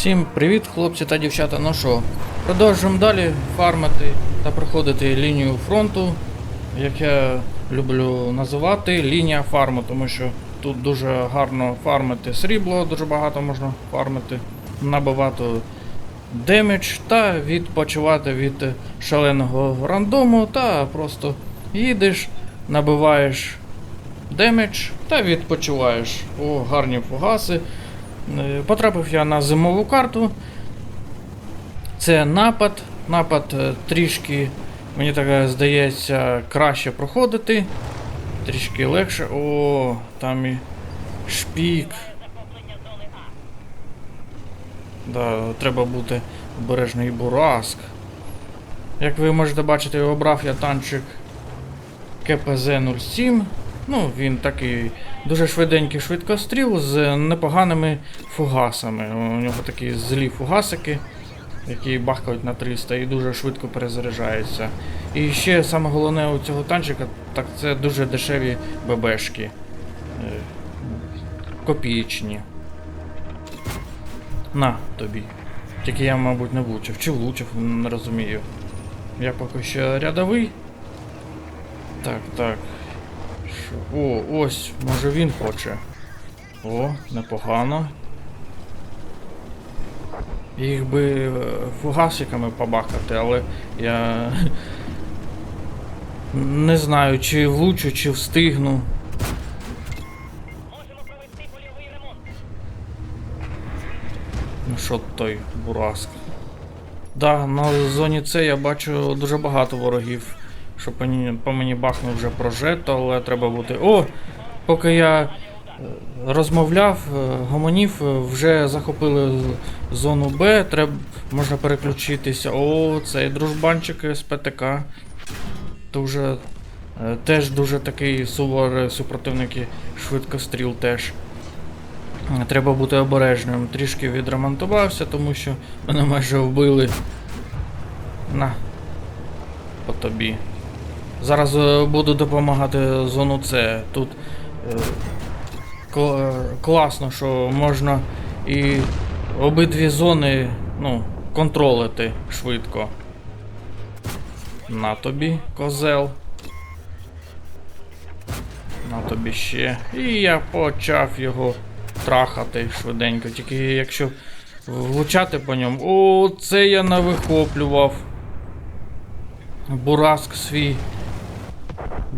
Всім привіт, хлопці та дівчата. Ну що, продовжуємо далі фармити та проходити лінію фронту, як я люблю називати, лінія фарму, тому що тут дуже гарно фармити срібло, дуже багато можна фармити, набивати демедж та відпочивати від шаленого рандому, та просто їдеш, набиваєш демедж та відпочиваєш. О, гарні фугаси. Е, Потрапив я на зимову карту. Це напад. Напад е, трішки, мені так здається, краще проходити. Трішки легше. О, там і шпік. Да, треба бути обережний бураск. Як ви можете бачити, обрав я танчик КПЗ-07. Ну, він такий дуже швиденький швидкостріл з непоганими фугасами. У нього такі злі фугасики, які бахкають на 300 і дуже швидко перезаряджаються. І ще саме головне у цього танчика, так це дуже дешеві ББшки. Е, Копієчні. На тобі. Тільки я, мабуть, не влучив. Чи влучив, не розумію. Я поки що рядовий. Так, так. Що? О, ось, може він хоче. О, непогано. Їх би е, фугасиками побахати, але я не знаю, чи влучу, чи встигну. Ну що той бураск. Да, на зоні С я бачу дуже багато ворогів. Що по мені, бахнув вже прожето, але треба бути. О! Поки я е, розмовляв, е, гомонів е, вже захопили зону Б, треба можна переключитися. О, цей дружбанчик з ПТК. Дуже теж дуже такий суворий супротивник і швидкостріл теж. Треба бути обережним. Трішки відремонтувався, тому що мене майже вбили. На. По тобі. Зараз е, буду допомагати зону С. Тут е, е, класно, що можна і обидві зони ну, контролити швидко. На тобі, козел. На тобі ще. І я почав його трахати швиденько. Тільки якщо влучати по ньому. О, це я навихоплював. Бураск свій.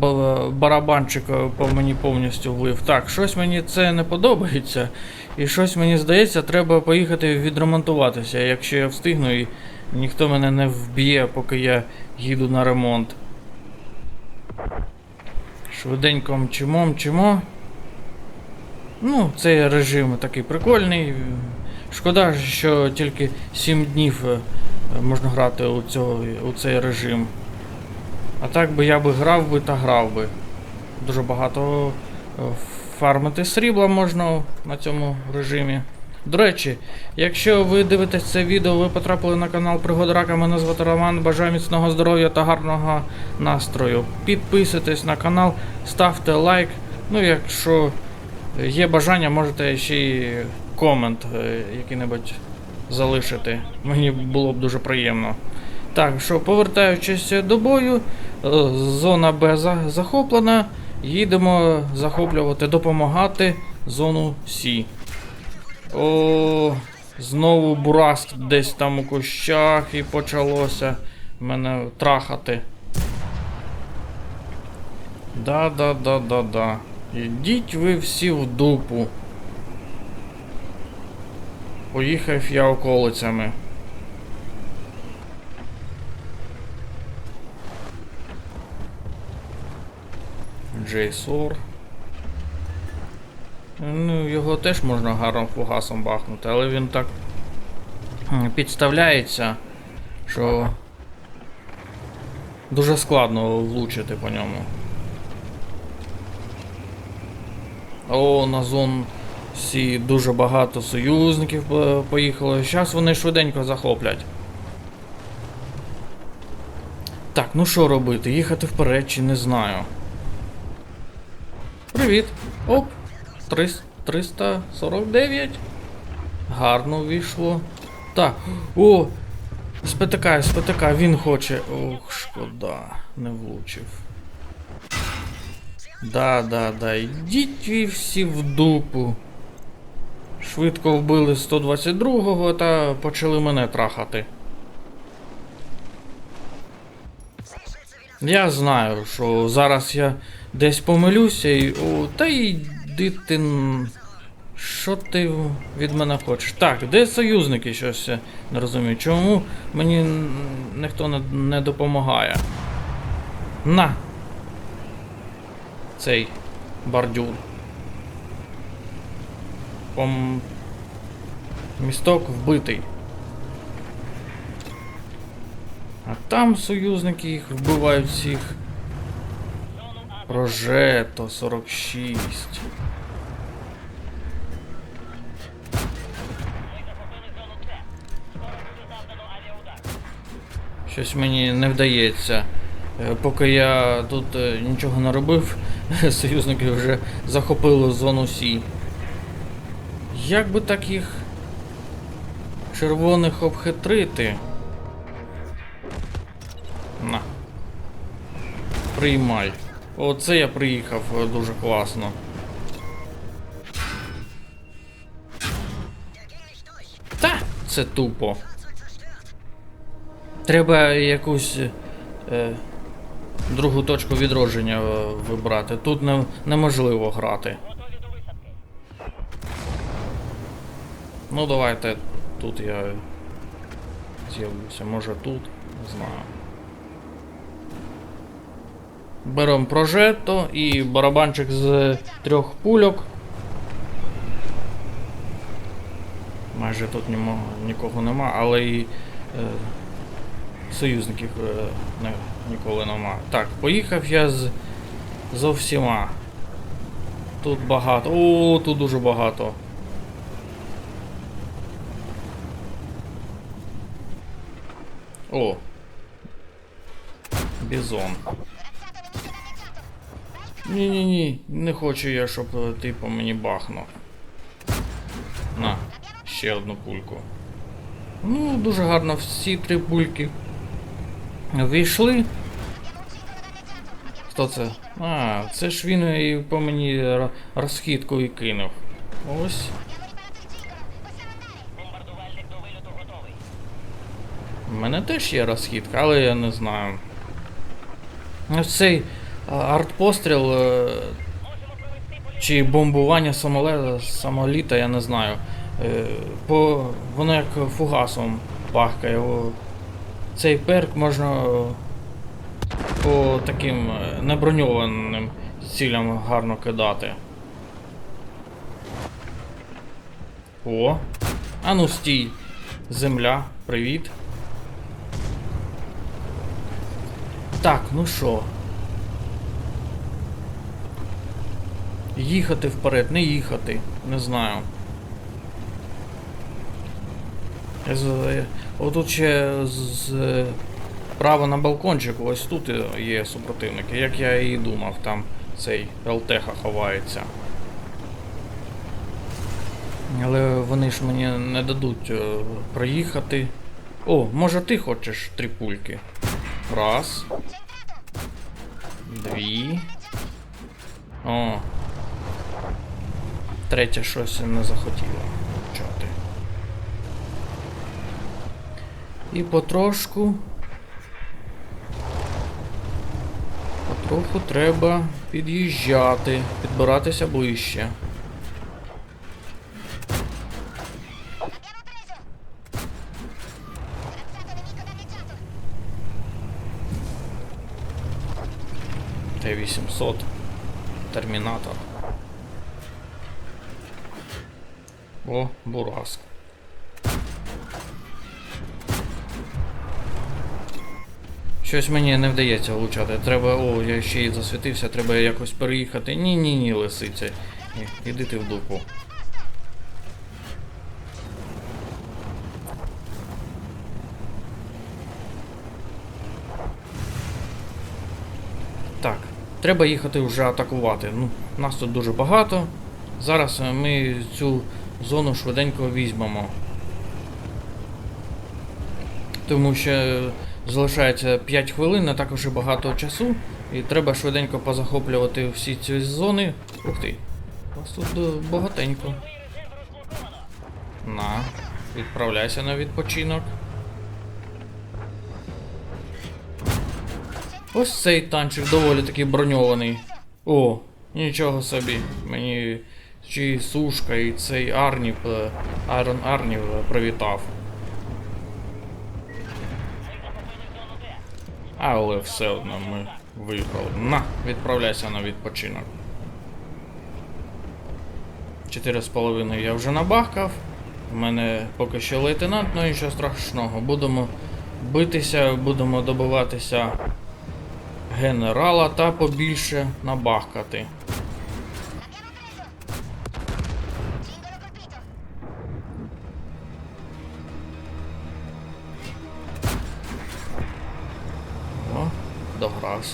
Ба- Барабанчик е, по мені повністю влив. Так, щось мені це не подобається. І щось мені здається, треба поїхати відремонтуватися, якщо я встигну і ніхто мене не вб'є, поки я їду на ремонт. Швиденько мчимо, мчимо. Ну, цей режим такий прикольний. Шкода, що тільки 7 днів е, можна грати у, цього, у цей режим. А так би я би грав би та грав би. Дуже багато е, фармити срібла можна на цьому режимі. До речі, якщо ви дивитесь це відео, ви потрапили на канал Пригода Рака, мене звати Роман. Бажаю міцного здоров'я та гарного настрою. Підписуйтесь на канал, ставте лайк. Ну, якщо є бажання, можете ще й комент е, який-небудь залишити. Мені було б дуже приємно. Так, що повертаючись до бою, зона Б захоплена. Їдемо захоплювати, допомагати зону С. О, знову бураск десь там у кущах і почалося мене трахати. Да-да-да-да-да. Ідіть ви всі в дупу. Поїхав я околицями. Джейсор. Ну, його теж можна гарним фугасом бахнути, але він так підставляється, що дуже складно влучити по ньому. О, на зон всі дуже багато союзників е, поїхало. Зараз вони швиденько захоплять. Так, ну що робити? Їхати вперед чи не знаю. Привіт. Оп. 349. Гарно вийшло. Так. О! Спитакай, спитакай, він хоче. Ох, шкода, не влучив. Да, да, да. Ідіть ви всі в дупу. Швидко вбили 122-го та почали мене трахати. Я знаю, що зараз я десь помилюся і. О, та йди ти. Що ти від мене хочеш? Так, де союзники щось не розумію. Чому мені ніхто не, не допомагає? На! Цей бордюр. Пом... Місток вбитий. А там союзники їх вбивають всіх. Прожето 46. Щось мені не вдається. Е, Поки я тут е, нічого не робив, союзники вже захопили зону Сі. Як би так їх червоних обхитрити? Приймай. Оце я приїхав е, дуже класно. Та, це тупо. Треба якусь е, другу точку відродження е, вибрати. Тут не, неможливо грати. Ну давайте тут я з'явлюся. Може тут, не знаю. Беремо прожетто і барабанчик з трьох пульок. Майже тут німо, нікого нема, але і е, союзників е, не, ніколи нема. Так, поїхав я з, зо всіма. Тут багато. О, тут дуже багато. О. Бізон. Ні-ні-ні, не хочу я, щоб е, ти по мені бахнув. На, ще одну пульку. Ну, дуже гарно всі три пульки війшли. Хто це? А, це ж він і по мені розхідку і кинув. Ось. У мене теж є розхідка, але я не знаю. Ось цей артпостріл е, чи бомбування самолета, самоліта, я не знаю. Е, По, воно як фугасом пахкає. Цей перк можна е, по таким е, неброньованим цілям гарно кидати. О! А ну стій! Земля, привіт. Так, ну що? Їхати вперед, не їхати, не знаю. З- Отут ще з, з право на балкончику, ось тут є супротивники, як я і думав, там цей ЛТХ ховається. Але вони ж мені не дадуть е, проїхати. О, може ти хочеш три пульки? Раз. Дві. О. Третя щось не захотіла почати. І потрошку. Потроху треба під'їжджати, підбиратися ближче. Т-800. Термінатор. О, Бураск. Щось мені не вдається влучати. Треба. О, я ще й засвітився, треба якось переїхати. Ні, ні. Ні, Іди ти в дупу. Так, треба їхати вже атакувати. Ну, нас тут дуже багато. Зараз е, ми цю зону швиденько візьмемо. Тому що залишається 5 хвилин, не також і багато часу. І треба швиденько позахоплювати всі ці зони. Ух ти. У вас тут е, багатенько. На, відправляйся на відпочинок. Ось цей танчик доволі таки броньований. О, нічого собі. Мені чи сушка і цей Арнів, е, Айрон Арнів привітав. Але все одно ми виграли. На, відправляйся на відпочинок. Чотири з половиною я вже набахкав. У мене поки що лейтенант, ну нічого страшного. Будемо битися, будемо добиватися генерала та побільше набахкати.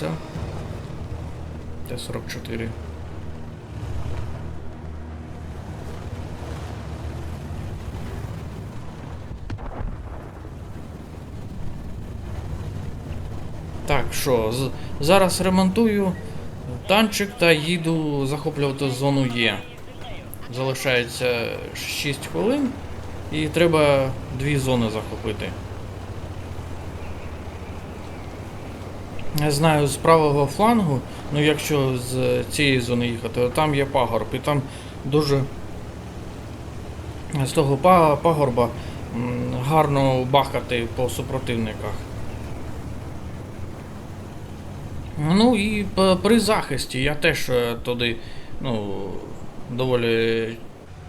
Догрався. Т-44. Так, що, зараз ремонтую танчик та їду захоплювати зону Є. Залишається 6 хвилин і треба дві зони захопити. Я знаю з правого флангу, ну якщо з цієї зони їхати, то там є пагорб, і там дуже з того пагорба гарно бахати по супротивниках. Ну і при захисті я теж е, туди ну, доволі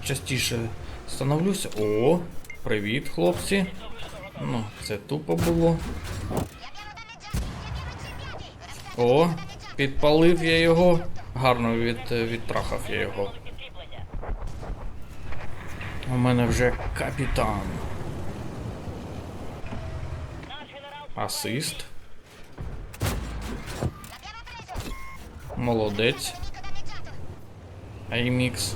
частіше становлюся. О, привіт, хлопці. Ну, це тупо було. О, підпалив я його. Гарно від, відтрахав я його. У мене вже капітан. Асист. Молодець. Аймікс.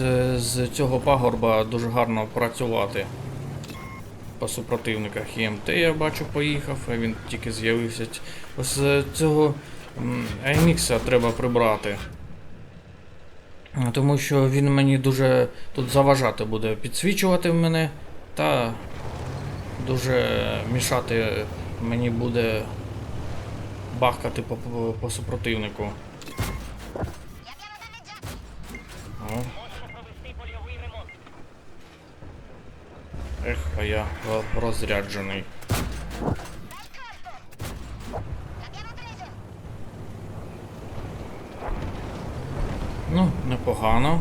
Е, з цього пагорба дуже гарно працювати. По супротивниках ЄМТ я бачу поїхав, а він тільки з'явився. Ось цього Аймікса треба прибрати. Тому що він мені дуже тут заважати буде, підсвічувати мене та дуже мішати мені буде бахкати по, по, по супротивнику. О, ех, а я ро- розряджений. Ну, непогано.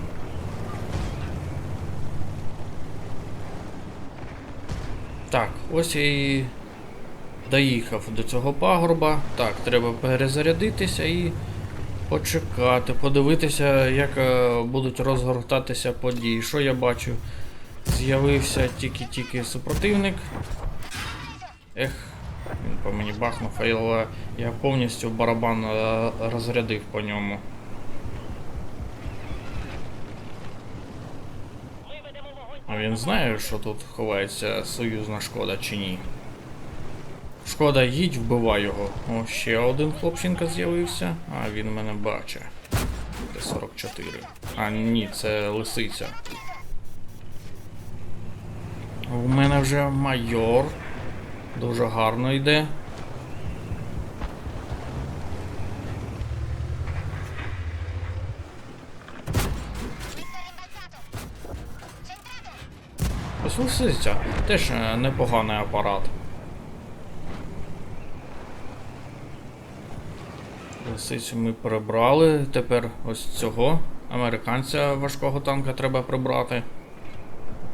Так, ось я і доїхав до цього пагорба. Так, треба перезарядитися і почекати, подивитися, як е, будуть розгортатися події. Що я бачу? З'явився тільки-тільки супротивник. Ех, він по мені бахнув, але я повністю барабан е, розрядив по ньому. А він знає, що тут ховається союзна шкода чи ні? Шкода, їдь, вбивай його. О, ще один хлопчинка з'явився, а він мене бачить. Т-44. А ні, це лисиця. У мене вже майор. Дуже гарно йде. Лисиця. Теж е, непоганий апарат. Лисицю ми прибрали. Тепер ось цього американця важкого танка треба прибрати.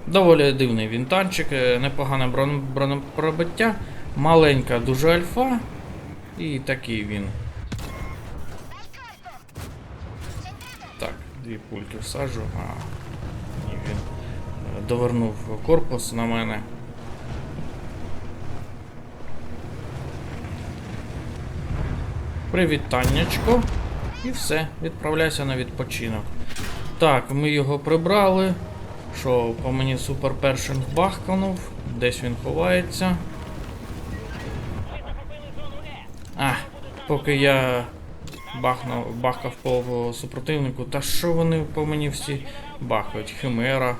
Доволі дивний він танчик, е, непогане бронепробиття, маленька дуже альфа. І такий він. Так, дві пульки всаджу. А, ні, він е, довернув корпус на мене. Привітаннячко. І все, відправляйся на відпочинок. Так, ми його прибрали. Що, по мені супер першинг бахканув. Десь він ховається. А, поки я бахнув, бахкав по супротивнику. Та що вони по мені всі бахають? Химера.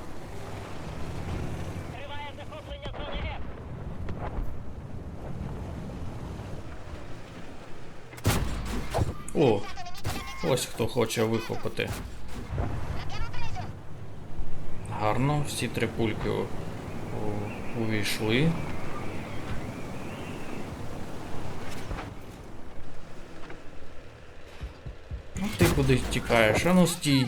О! Ось хто хоче вихопити. Гарно, всі три пульки увійшли. Ну ти куди тікаєш? А ну стій.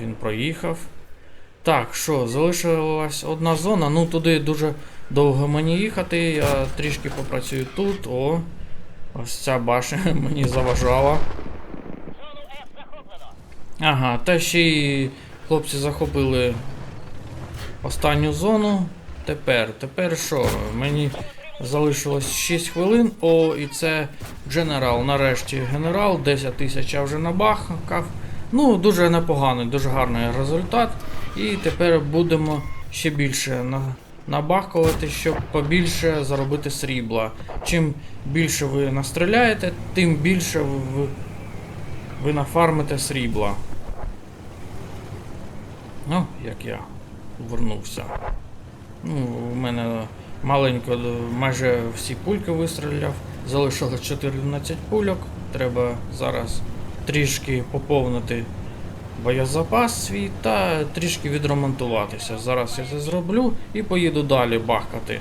Він проїхав. Так, що, залишилась одна зона. Ну туди дуже довго мені їхати. Я трішки попрацюю тут. О. Ось ця башня мені заважала. Ага, та ще й хлопці захопили останню зону. Тепер, тепер що? Мені залишилось 6 хвилин. О, і це Дженерал. Нарешті генерал, 10 тисяч вже набахав. Ну, дуже непоганий, дуже гарний результат. І тепер будемо ще більше на, набахувати, щоб побільше заробити срібла. Чим більше ви настріляєте, тим більше ви, ви нафармите срібла. Ну, як я вернувся. Ну, у мене маленько, майже всі пульки вистріляв. Залишилось 14 пульок. Треба зараз трішки поповнити боєзапас свій та трішки відремонтуватися. Зараз я це зроблю і поїду далі бахкати.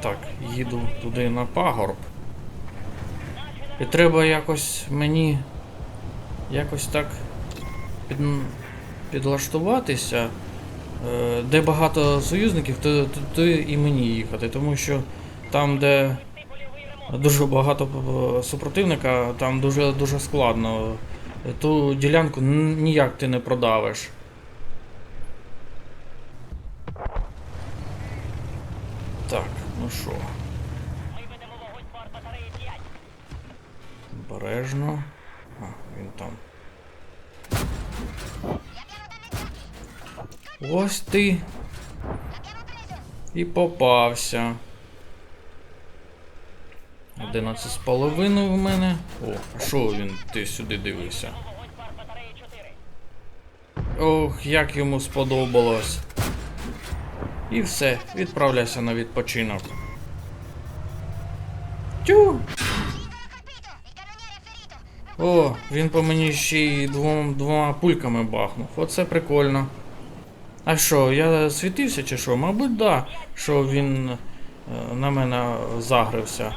Так, їду туди на пагорб. І треба якось мені якось так під, підлаштуватися. Е, Де багато союзників, то, то і мені їхати, тому що там, де дуже багато е, супротивника, там дуже дуже складно. Ту ділянку ніяк ти не продавиш. Так, ну що. Ми ведемо вогонь по артбатареї 5. Обережно. А, він там. Ось ти. І попався. 11 з половиною в мене. О, а що він ти сюди дивився? Вогонь по артбатареї 4. Ох, як йому сподобалось. І все, відправляйся на відпочинок. Тю! О, він по мені ще й двом, двома пульками бахнув. Оце прикольно. А що, я світився чи що? Мабуть, да, що він е, на мене загрився.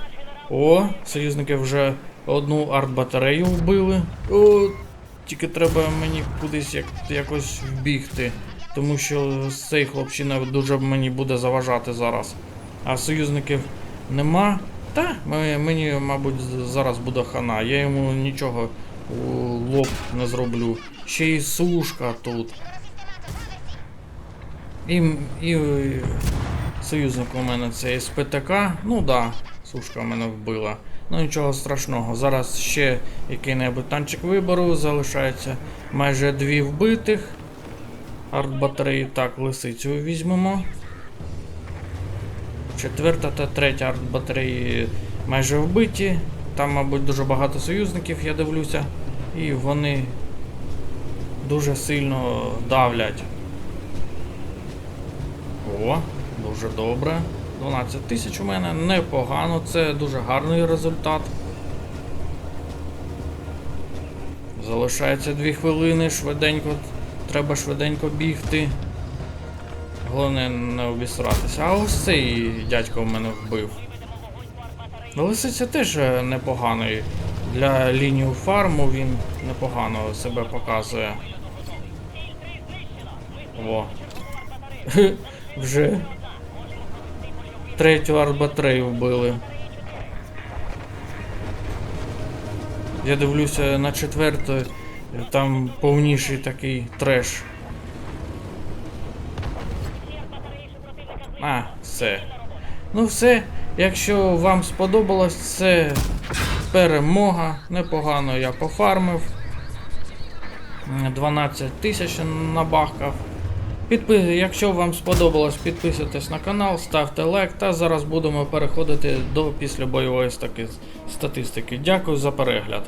О, союзники вже одну арт-батарею вбили. О, тільки треба мені кудись як, якось вбігти. Тому що цей хлопчина дуже мені буде заважати зараз. А союзників нема. Та, мені, мабуть, зараз буде хана. Я йому нічого у лоб не зроблю. Ще й сушка тут. І, і союзник у мене це СПТК. Ну да, сушка мене вбила. Ну нічого страшного. Зараз ще який-небудь танчик виберу. Залишається майже дві вбитих. Артбатареї так, лисицю візьмемо. Четверта та третя артбатареї майже вбиті. Там, мабуть, дуже багато союзників, я дивлюся. І вони дуже сильно давлять. О, дуже добре. 12 тисяч у мене непогано, це дуже гарний результат. Залишається 2 хвилини, швиденько, треба швиденько бігти. Головне не обісратися. А ось цей дядько в мене вбив. Лисиця теж е, непоганий. Для лінію фарму він непогано себе показує. Во. Вже третю арбатрею вбили. Я дивлюся на четверту, там повніший такий треш. А, все. Ну все, якщо вам сподобалось, це перемога. Непогано я пофармив. 12 тисяч набахкав. Підпи... Якщо вам сподобалось, підписуйтесь на канал, ставте лайк та зараз будемо переходити до післябойової статистики. Дякую за перегляд.